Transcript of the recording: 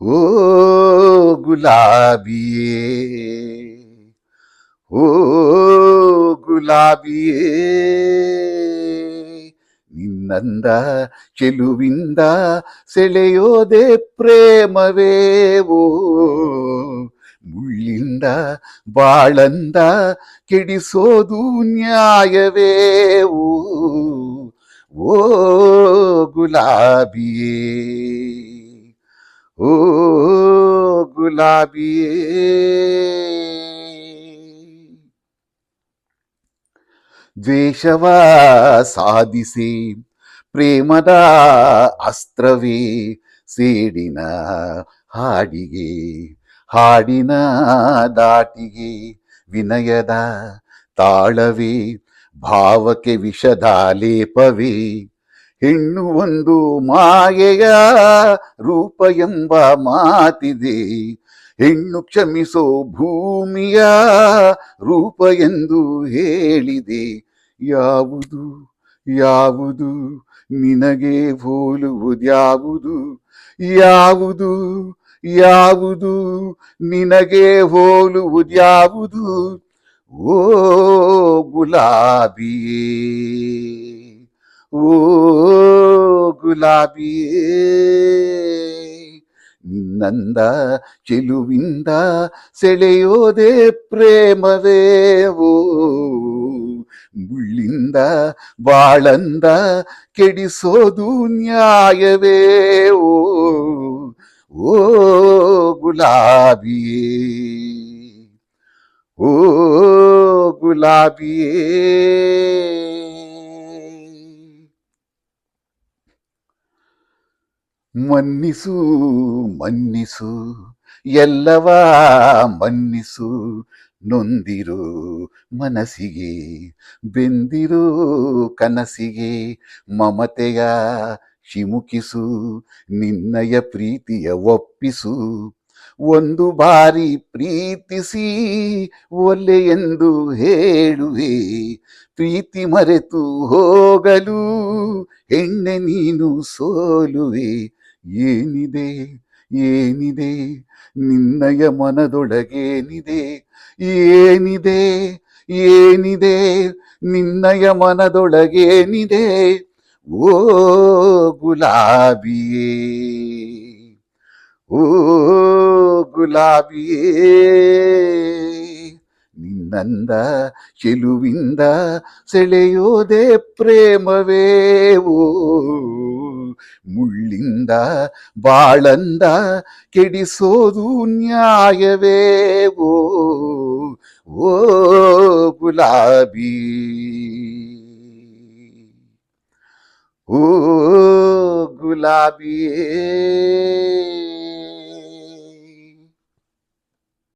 ಓ ಗುಲಾಬಿಯೇ ಓ ಗುಲಾಬಿಯೇ, ನಿನ್ನಂದ ಚೆಲುವಿಂದ ಸೆಳೆಯೋದೆ ಪ್ರೇಮವೇ, ಓ ಮುಳ್ಳಿಂದ ಬಾಳಂದ ಕೆಡಿಸೋದು ನ್ಯಾಯವೇ, ಓ ಓ ಗುಲಾಬಿಯೇ, ಓ ದ್ವೇಷವ ಸಾಧಿಸಿ, ಪ್ರೇಮದ ಅಸ್ತ್ರವೇ ಸೇಡಿನ ಹಾಡಿಗೆ, ಹಾಡಿನ ದಾಟಿಗೆ, ವಿನಯದ ತಾಳವೇ, ಭಾವಕ್ಕೆ ವಿಷದ ಲೇಪವೇ. ಹೆಣ್ಣು ಒಂದು ಮಾಯೆಯ ರೂಪ ಎಂಬ ಮಾತಿದೆ ಹೆಣ್ಣು ಕ್ಷಮಿಸೋ ಭೂಮಿಯ ರೂಪ ಎಂದು ಹೇಳಿದೆ. ಯಾವುದು ಯಾವುದು, ನಿನಗೆ ಹೋಲುವುದ್ಯಾವುದು ಯಾವುದು? ಯಾವುದು ನಿನಗೆ ಹೋಲುವುದ್ಯಾವುದು ಓ ಗುಲಾಬಿಯೇ ಓ ಗುಲಾಬಿಯೇ. ನಿನ್ನಂದ ಚೆಲುವಿಂದ ಸೆಳೆಯೋದೆ ಪ್ರೇಮವೇ ಓ ಮುಳ್ಳಿಂದ ಬಾಳಂದ ಕೆಡಿಸೋದು ನ್ಯಾಯವೇ ಓ ಓ ಗುಲಾಬಿಯೇ ಓ ಗುಲಾಬಿಯೇ. ಮನ್ನಿಸು ಮನ್ನಿಸು, ಎಲ್ಲವ ಮನ್ನಿಸು, ನೊಂದಿರು ಮನಸ್ಸಿಗೆ, ಬೆಂದಿರು ಕನಸಿಗೆ, ಮಮತೆಯ ಶಿಮುಕಿಸು ನಿನ್ನಯ ಪ್ರೀತಿಯ ಒಪ್ಪಿಸು. ಒಂದು ಬಾರಿ ಪ್ರೀತಿಸಿ, ಒಲ್ಲೆ ಎಂದು ಹೇಳುವೆ. ಪ್ರೀತಿ ಮರೆತು ಹೋಗಲು, ಹೆಣ್ಣೆ ನೀನು ಸೋಲುವೆ. ಏನಿದೆ ಏನಿದೆ? ನಿನ್ನಯ ಮನದೊಳಗೇನಿದೆ ಏನಿದೆ? ಏನಿದೆ ನಿನ್ನಯ ಮನದೊಳಗೇನಿದೆ ಓ ಗುಲಾಬಿಯೇ ಓ ಗುಲಾಬಿಯೇ, ನಿನ್ನಂದ ಚೆಲುವಿಂದ ಸೆಳೆಯೋದೆ ಪ್ರೇಮವೇ, ಓ ಮುಳ್ಳಿಂದ ಬಾಳಂದ ಕೆಡಿಸೋದು ನ್ಯಾಯವೇ ಓ ಓ ಗುಲಾಬಿ ಓ ಗುಲಾಬಿಯೇ